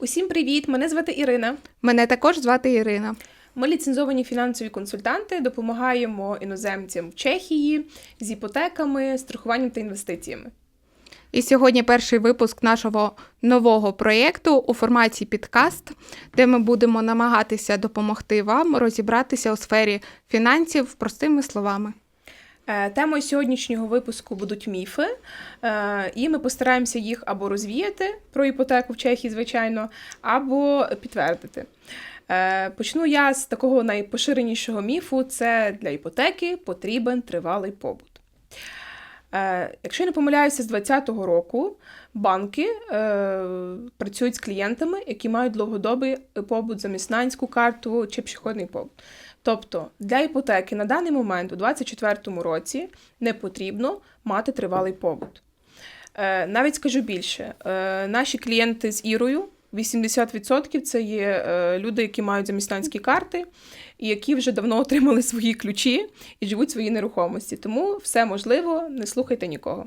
Усім привіт! Мене звати Ірина. Мене також звати Ірина. Ми ліцензовані фінансові консультанти, допомагаємо іноземцям в Чехії з іпотеками, страхуванням та інвестиціями. І сьогодні перший випуск нашого нового проєкту у форматі підкаст, де ми будемо намагатися допомогти вам розібратися у сфері фінансів простими словами. Е, Темою сьогоднішнього випуску будуть міфи, е, і ми постараємося їх або розвіяти про іпотеку в Чехії, звичайно, або підтвердити. Е, Почну я з такого найпоширенішого міфу: це для іпотеки потрібен тривалий побут. Якщо я не помиляюся, з 2020 року банки працюють з клієнтами, які мають довгодобий побут, заміснанську карту чи пішохідний побут. Тобто для іпотеки на даний момент у 2024 році не потрібно мати тривалий побут. Е, навіть скажу більше, е, наші клієнти з Ірою 80% це є е, люди, які мають заміснанські карти, і які вже давно отримали свої ключі і живуть в своїй нерухомості. Тому все можливо, не слухайте нікого.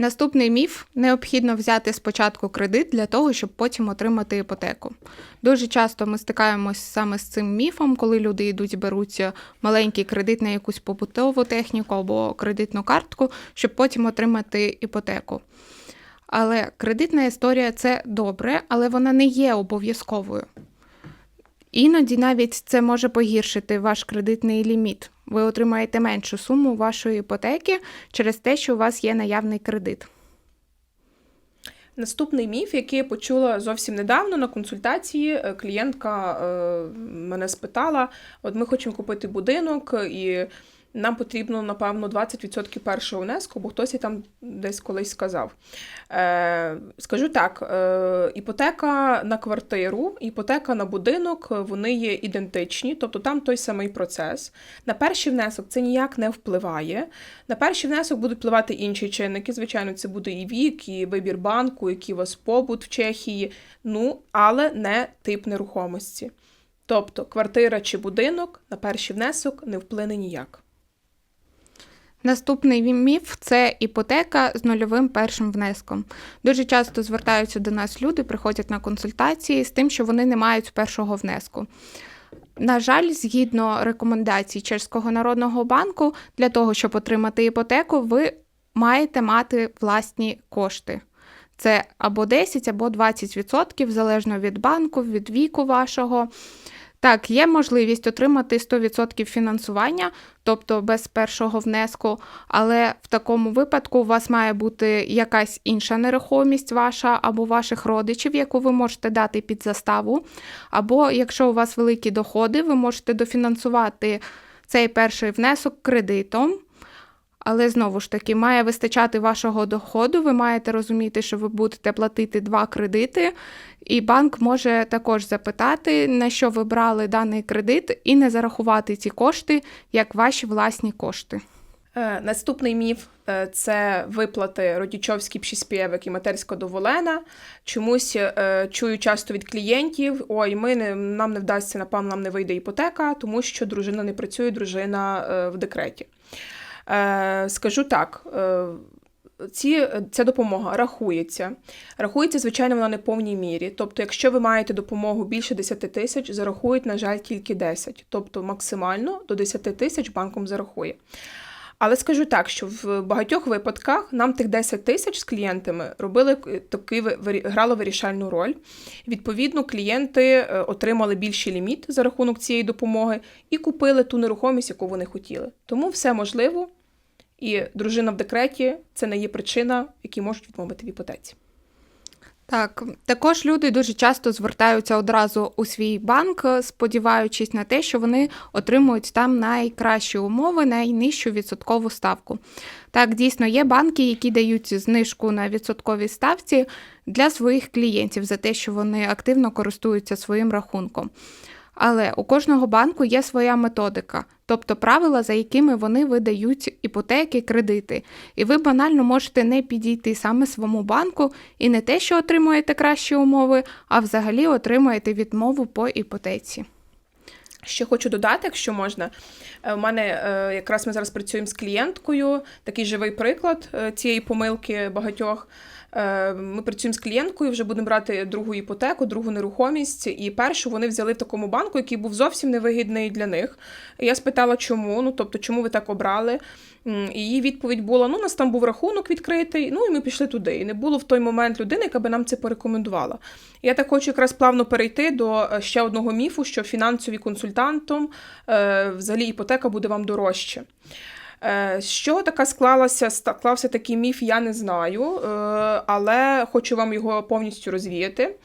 Наступний міф необхідно взяти спочатку кредит для того, щоб потім отримати іпотеку. Дуже часто ми стикаємось саме з цим міфом, коли люди йдуть, беруть маленький кредит на якусь побутову техніку або кредитну картку, щоб потім отримати іпотеку. Але кредитна історія це добре, але вона не є обов'язковою. Іноді навіть це може погіршити ваш кредитний ліміт. Ви отримаєте меншу суму вашої іпотеки через те, що у вас є наявний кредит. Наступний міф, який я почула зовсім недавно на консультації, е, клієнтка е, мене спитала: от ми хочемо купити будинок, і нам потрібно, напевно, 20% першого внеску, бо хтось і там десь колись сказав. Е, Скажу так: е, іпотека на квартиру, іпотека на будинок, вони є ідентичні, тобто там той самий процес. На перший внесок це ніяк не впливає. На перший внесок будуть впливати інші чинники. Звичайно, це буде і вік, і вибір банку, який у вас побут в Чехії, ну, але не тип нерухомості. Тобто квартира чи будинок на перший внесок не вплине ніяк. Наступний міф це іпотека з нульовим першим внеском. Дуже часто звертаються до нас люди, приходять на консультації з тим, що вони не мають першого внеску. На жаль, згідно рекомендацій Чеського народного банку, для того, щоб отримати іпотеку, ви маєте мати власні кошти. Це або 10, або 20%, залежно від банку, від віку вашого. Так, є можливість отримати 100% фінансування, тобто без першого внеску, але в такому випадку у вас має бути якась інша нерухомість ваша або ваших родичів, яку ви можете дати під заставу. Або якщо у вас великі доходи, ви можете дофінансувати цей перший внесок кредитом. Але знову ж таки, має вистачати вашого доходу, ви маєте розуміти, що ви будете платити два кредити, і банк може також запитати, на що ви брали даний кредит, і не зарахувати ці кошти як ваші власні кошти. Е, Наступний міф е, це виплати родічовські пшіспєвик і матерська доволена. Чомусь е, чую часто від клієнтів: ой, ми не нам не вдасться, напевно, нам не вийде іпотека, тому що дружина не працює, дружина в декреті. Е, Скажу так. е, ці, ця допомога рахується. Рахується, звичайно, вона не в повній мірі. Тобто, якщо ви маєте допомогу більше 10 тисяч, зарахують, на жаль, тільки 10. Тобто максимально до 10 тисяч банком зарахує. Але скажу так, що в багатьох випадках нам тих 10 тисяч з клієнтами робили таки грало вирішальну роль. Відповідно, клієнти е, отримали більший ліміт за рахунок цієї допомоги і купили ту нерухомість, яку вони хотіли. Тому все можливо. І дружина в декреті це не є причина, які можуть відмовити в іпотеці. Так, також люди дуже часто звертаються одразу у свій банк, сподіваючись на те, що вони отримують там найкращі умови, найнижчу відсоткову ставку. Так, дійсно, є банки, які дають знижку на відсотковій ставці для своїх клієнтів за те, що вони активно користуються своїм рахунком. Але у кожного банку є своя методика, тобто правила, за якими вони видають іпотеки, кредити. І ви банально можете не підійти саме своєму банку і не те, що отримуєте кращі умови, а взагалі отримуєте відмову по іпотеці. Ще хочу додати, якщо можна. У мене е, якраз ми зараз працюємо з клієнткою, такий живий приклад е, цієї помилки багатьох. Е, Ми працюємо з клієнткою, вже будемо брати другу іпотеку, другу нерухомість. І першу вони взяли в такому банку, який був зовсім невигідний для них. Я спитала, чому? Ну тобто, чому ви так обрали? І її відповідь була: ну, у нас там був рахунок відкритий, ну і ми пішли туди. І не було в той момент людини, яка би нам це порекомендувала. Я так хочу якраз плавно перейти до е, ще одного міфу, що фінансові консультантом е, взагалі іпотека буде вам дорожче. Е, З чого така склалася, склався такий міф, я не знаю, е, але хочу вам його повністю розвіяти.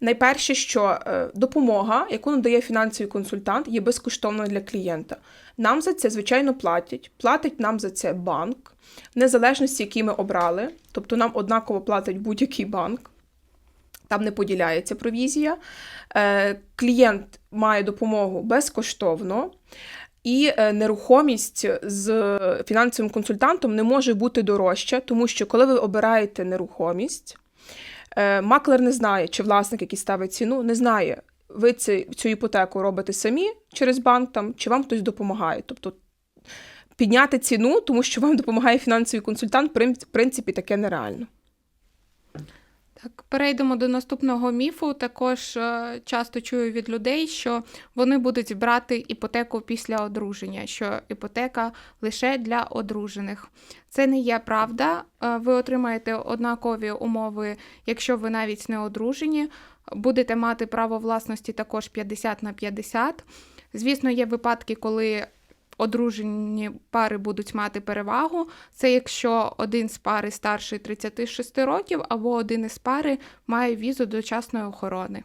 Найперше, що е, допомога, яку надає фінансовий консультант, є безкоштовною для клієнта. Нам за це, звичайно, платять. Платить нам за це банк, в незалежності, який ми обрали. Тобто нам однаково платить будь-який банк. Там не поділяється провізія. Е, клієнт має допомогу безкоштовно. І е, нерухомість з фінансовим консультантом не може бути дорожча, тому що коли ви обираєте нерухомість, е, маклер не знає, чи власник, який ставить ціну, не знає, ви цю іпотеку робите самі через банк, там, чи вам хтось допомагає. Тобто підняти ціну, тому що вам допомагає фінансовий консультант, в принципі, таке нереально. Так, перейдемо до наступного міфу. Також е, часто чую від людей, що вони будуть брати іпотеку після одруження, що іпотека лише для одружених. Це не є правда. Е, Ви отримаєте однакові умови, якщо ви навіть не одружені. Будете мати право власності також 50 на 50. Звісно, є випадки, коли одружені пари будуть мати перевагу. Це якщо один з пари старший 36 років, або один із пари має візу дочасної охорони.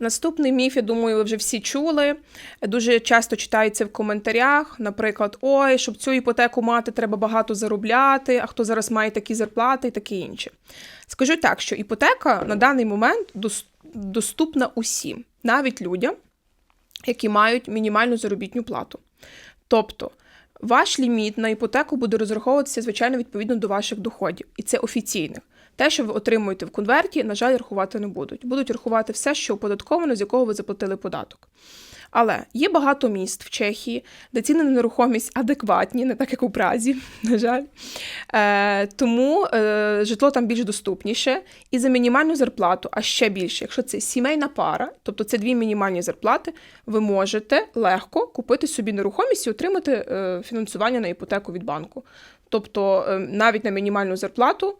Наступний міф, я думаю, ви вже всі чули. Дуже часто читається в коментарях, наприклад, ой, щоб цю іпотеку мати, треба багато заробляти, а хто зараз має такі зарплати і таке інше. Скажу так, що іпотека на даний момент доступна усім, навіть людям, які мають мінімальну заробітну плату. Тобто, ваш ліміт на іпотеку буде розраховуватися, звичайно, відповідно до ваших доходів, і це офіційних. Те, що ви отримуєте в конверті, на жаль, рахувати не будуть. Будуть рахувати все, що оподатковано, з якого ви заплатили податок. Але є багато міст в Чехії, де ціни на нерухомість адекватні, не так як у Празі, на жаль. Е, тому е, житло там більш доступніше. І за мінімальну зарплату, а ще більше, якщо це сімейна пара, тобто це дві мінімальні зарплати, ви можете легко купити собі нерухомість і отримати е, фінансування на іпотеку від банку. Тобто е, навіть на мінімальну зарплату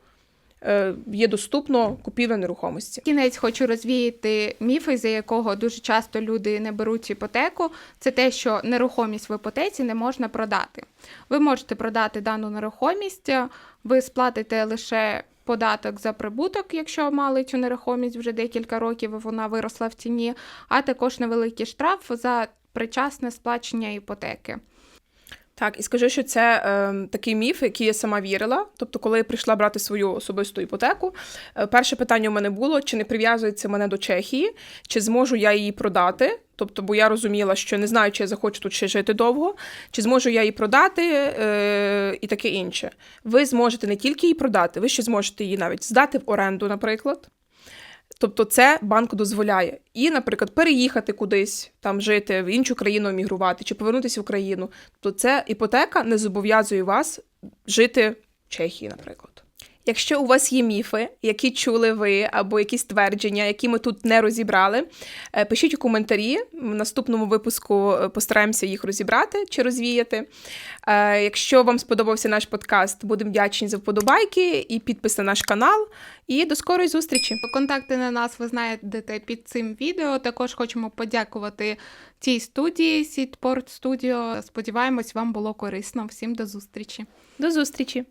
є доступно купівля нерухомості. Кінець хочу розвіяти міфи, за якого дуже часто люди не беруть іпотеку. Це те, що нерухомість в іпотеці не можна продати. Ви можете продати дану нерухомість, ви сплатите лише податок за прибуток, якщо мали цю нерухомість вже декілька років, вона виросла в ціні, а також невеликий штраф за причасне сплачення іпотеки. Так, і скажу, що це е, такий міф, який я сама вірила. Тобто, коли я прийшла брати свою особисту іпотеку, е, перше питання у мене було: чи не прив'язується мене до Чехії, чи зможу я її продати? Тобто, бо я розуміла, що не знаю, чи я захочу тут ще жити довго, чи зможу я її продати е, і таке інше. Ви зможете не тільки її продати, ви ще зможете її навіть здати в оренду, наприклад. Тобто це банк дозволяє. І, наприклад, переїхати кудись, там жити, в іншу країну емігрувати чи повернутися в Україну. Тобто це іпотека не зобов'язує вас жити в Чехії, наприклад. Якщо у вас є міфи, які чули ви, або якісь твердження, які ми тут не розібрали, е, пишіть у коментарі. В наступному випуску е, постараємося їх розібрати чи розвіяти. Е, Якщо вам сподобався наш подкаст, будемо вдячні за вподобайки і підпис на наш канал. І до скорої зустрічі! Контакти на нас ви знайдете під цим відео. Також хочемо подякувати цій студії Сітпорт Студіо. Сподіваємось, вам було корисно. Всім до зустрічі. До зустрічі!